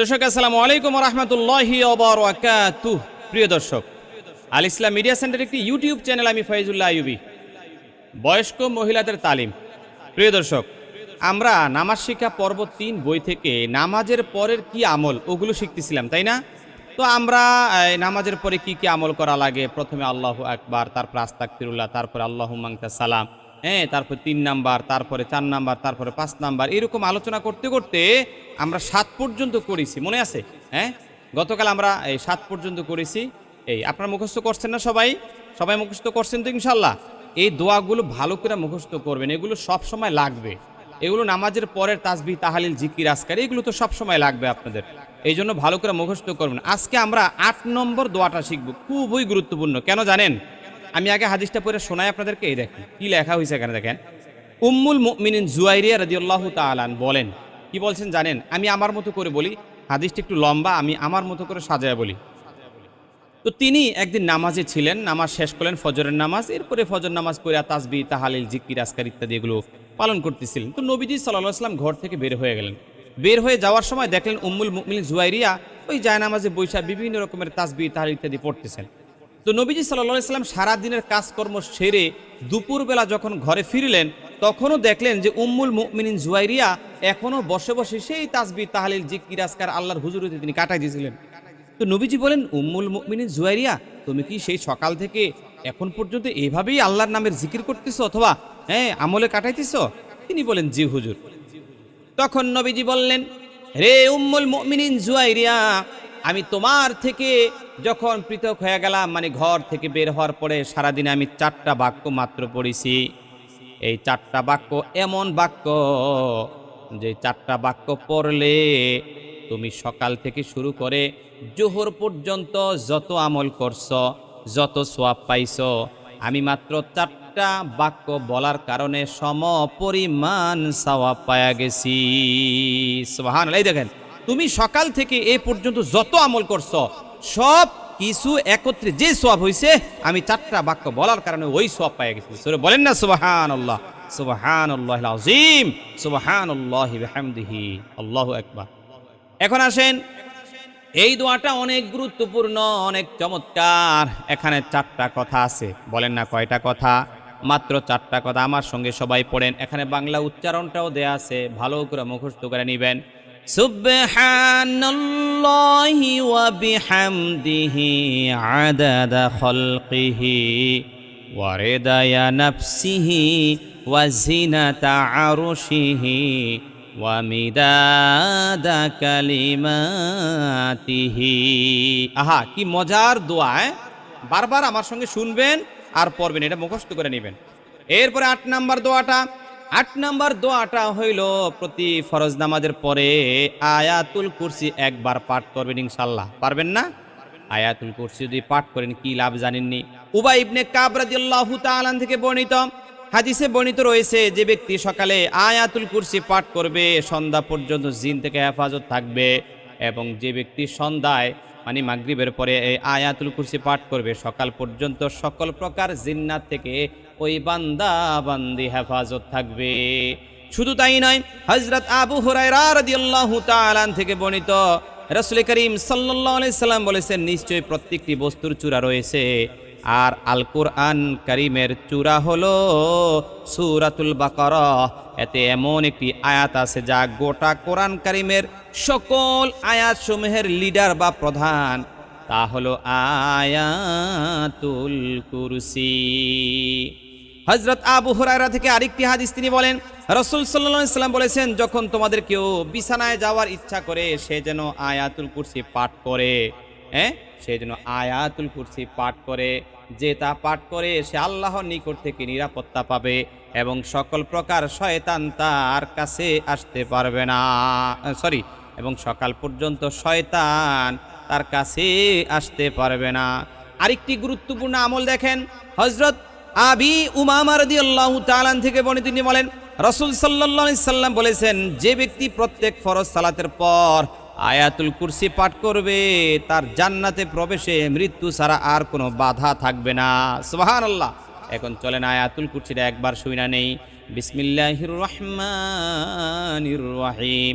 দর্শক, আসসালামু আলাইকুম রহমতুল্লাহি প্রিয় দর্শক, আল ইসলাম মিডিয়া সেন্টার একটি ইউটিউব চ্যানেল আমি ফয়জুল্লাহ আইয়ুবি, বয়স্ক মহিলাদের তালিম। প্রিয় দর্শক, আমরা নামাজ শিক্ষা পর্ব তিন বই থেকে নামাজের পরের কি আমল, ওগুলো শিখতেছিলাম, তাই না? তো আমরা নামাজের পরে কি কি আমল করা লাগে? প্রথমে আল্লাহ আকবার, তারপর আস্তাকফিরুল্লাহ তারপরে আল্লাহ মাংতা সালাম হ্যাঁ তারপর তিন নাম্বার, তারপরে চার নাম্বার, তারপরে পাঁচ নাম্বার, এরকম আলোচনা করতে করতে আমরা সাত পর্যন্ত করেছি। মনে আছে? হ্যাঁ? গতকাল আমরা এই সাত পর্যন্ত করেছি। এই, আপনারা মুখস্থ করছেন না সবাই? সবাই মুখস্থ করছেন তো ইনশাল্লাহ এই দোয়াগুলো ভালো করে মুখস্থ করবেন। এগুলো সব সময় লাগবে। এগুলো নামাজের পরের তাসবিহ, তাহালিল, জিকির আসকার এগুলো তো সব সময় লাগবে আপনাদের। এই জন্য ভালো করে মুখস্থ করবেন। আজকে আমরা আট নম্বর দোয়াটা শিখব। খুবই গুরুত্বপূর্ণ। কেন জানেন? আমি আগে হাদিসটা পরে শোনাই আপনাদেরকে, এই দেখেন, কি লেখা হয়েছে এখানে দেখেন। উম্মুল মুমিনিন জুয়াইরিয়া রাদিয়াল্লাহু তাআলান বলেন, কি বলছেন জানেন? আমি আমার মতো করে বলি, হাদিসটা একটু লম্বা, আমি আমার মতো করে সাজায় বলি। তো তিনি একদিন নামাজে ছিলেন, নামাজ শেষ করলেন, ফজরের নামাজ, এরপরে ফজর নামাজ পড়ে তাসবি তাহালিল, জিকির আসকার ইত্যাদি এগুলো পালন করতেছিলেন। তো নবীজি সাল্লাহ আসলাম ঘর থেকে বের হয়ে গেলেন। বের হয়ে যাওয়ার সময় দেখলেন উম্মুল মুমিন জুয়াইরিয়া ওই জায়নামাজে বৈশা বিভিন্ন রকমের তাসবি তাহালিল ইত্যাদি পড়তেছেন। তো নবীজি সাল্লাহ সাল্লাম সারাদিনের কাজকর্ম সেরে দুপুরবেলা যখন ঘরে ফিরলেন, তখনও দেখলেন যে উম্মুল মুমিনিন জুয়াইরিয়া এখনও বসে বসে সেই তাসবি তাহালিল, জিকির আসকার আল্লাহর হুজুরিতে তিনি কাটাই দিয়েছিলেন। তো নবীজি বলেন, উম্মুল মুমিনিন জুয়াইরিয়া, তুমি কি সেই সকাল থেকে এখন পর্যন্ত এভাবেই আল্লাহর নামের জিকির করতেছো অথবা হ্যাঁ আমলে কাটাইতেছো? তিনি বলেন, জি হুজুর। তখন নবীজি বললেন, রে উম্মুল মুমিনিন জুয়াইরিয়া আমি তোমার থেকে যখন পৃথক হয়ে গেলাম মানে ঘর থেকে বের হওয়ার পরে সারাদিনে আমি চারটা বাক্য মাত্র পড়েছি। এই চারটা বাক্য এমন বাক্য যে চারটা বাক্য পড়লে তুমি সকাল থেকে শুরু করে জোহর পর্যন্ত যত আমল করছ, যত সোয়াব পাইছ, আমি মাত্র চারটা বাক্য বলার কারণে সম পরিমাণ সওয়াব পায়া গেছি। সোহান এই দেখেন। তুমি সকাল থেকে এ পর্যন্ত যত আমল করছ, সব কিছু একত্রে যে সব হয়েছে আমি চারটা বাক্য বলার কারণে ওই সব পাই গেছি। সুরে বলেন না সুবাহান আল্লাহ সুবাহান আল্লাহ আজিম সুবাহান আল্লাহ হামদিহি আল্লাহ একবার এখন আসেন, এই দোয়াটা অনেক গুরুত্বপূর্ণ, অনেক চমৎকার। এখানে চারটা কথা আছে, বলেন না কয়টা কথা? মাত্র চারটা কথা, আমার সঙ্গে সবাই পড়েন। এখানে বাংলা উচ্চারণটাও দেয়া আছে, ভালো করে মুখস্থ করে নেবেন। বিহামদিহি আদাদা খালকিহি ওয়া রিদায়া নাফসিহি ওয়া জিনাতা আরশিহি ওয়ামিদাদা কালিমাতিহি আহা, কি মজার দোয়া হ্যাঁ? বারবার আমার সঙ্গে শুনবেন আর পড়বেন, এটা মুখস্থ করে নেবেন এরপরে আট নাম্বার দোয়াটা আট নাম্বার দোয়াটা হইল প্রতি ফরজ নামাজের পরে আয়াতুল কুরসি একবার পাঠ করবেন ইনশাল্লাহ পারবেন না? আয়াতুল কুরসি যদি পাঠ করেন, কি লাভ জানেননি? উবাই ইবনে কাব রাদিয়াল্লাহু তাআলা থেকে বর্ণিত হাদিসে বর্ণিত রয়েছে যে ব্যক্তি সকালে আয়াতুল কুরসি পাঠ করবে, সন্ধ্যা পর্যন্ত জিন থেকে হেফাজত থাকবে এবং যে ব্যক্তি সন্ধ্যায় মানে মাগরিবের পরে এই আয়াতুল কুরসি পাঠ করবে। সকাল পর্যন্ত সকল প্রকার জিন্নাত থেকে ওই বান্দা বান্দি হেফাজত থাকবে। শুধু তাই নয় হজরত আবু হুরায়রা রাদিয়াল্লাহু তাআলা থেকে বর্ণিত রাসূল করিম সাল্লাল্লাহু আলাইহি সাল্লাম বলেছেন, নিশ্চয়ই প্রত্যেকটি বস্তুর চূড়া রয়েছে। আর আল কোরআন করিমের চূড়া হলো সুরাতুল বাকারা। এতে এমন একটি আয়াত আছে যা গোটা কোরআন করিমের সকল আয়াত সমূহের লিডার বা প্রধান, তা হলো আয়াতুল কুরসি। হজরত আবু হুরায়রা থেকে আরেকটি হাদিস তিনি বলেন, রসুল সাল্লাল্লাহু ইসলাম বলেছেন, যখন তোমাদের কেউ বিছানায় যাওয়ার ইচ্ছা করে, সে যেন আয়াতুল কুরসি পাঠ করে। হ্যাঁ? সে যেন আয়াতুল কুরসি পাঠ করে। যে তা পাঠ করে, সে আল্লাহর নিকট থেকে নিরাপত্তা পাবে এবং সকল প্রকার শয়তান তার কাছে আসতে পারবে না। সরি এবং সকাল পর্যন্ত শয়তান তার কাছে আসতে পারবে না। আরেকটি গুরুত্বপূর্ণ আমল দেখেন হজরত আবি উমামা রাদিয়াল্লাহু তাআলা থেকে বনে তিনি বলেন, রসুল আলাইহি সাল্লাম বলেছেন, যে ব্যক্তি প্রত্যেক ফরজ সালাতের পর আয়াতুল কুরসি পাঠ করবে, তার জান্নাতে প্রবেশে মৃত্যু ছাড়া আর কোনো বাধা থাকবে না। সোহান আল্লাহ এখন চলেন আয়াতুল কুরসিটা একবার শুইনা নেই। বিসমিল্লাহির রহমানির রহিম।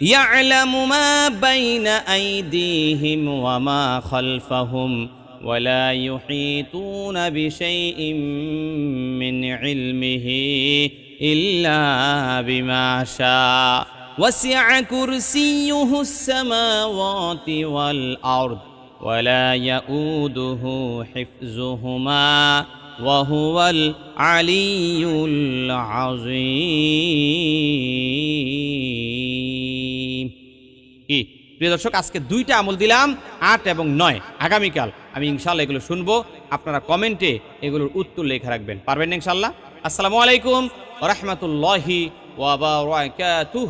يعلم ما بين أيديهم وما خلفهم ولا يحيطون بشيء من علمه إلا بما شاء. وسع كرسيه السماوات والأرض ولا يؤوده حفظهما وهو العلي العظيم. কি প্রিয় দর্শক, আজকে দুইটা আমল দিলাম, আট এবং নয়। আগামীকাল আমি ইনশাল্লাহ এগুলো শুনব, আপনারা কমেন্টে এগুলোর উত্তর লেখা রাখবেন। পারবেন ইনশাল্লাহ আসসালামু আলাইকুম রহমতুল্লাহি ওয়াবারাকাতুহ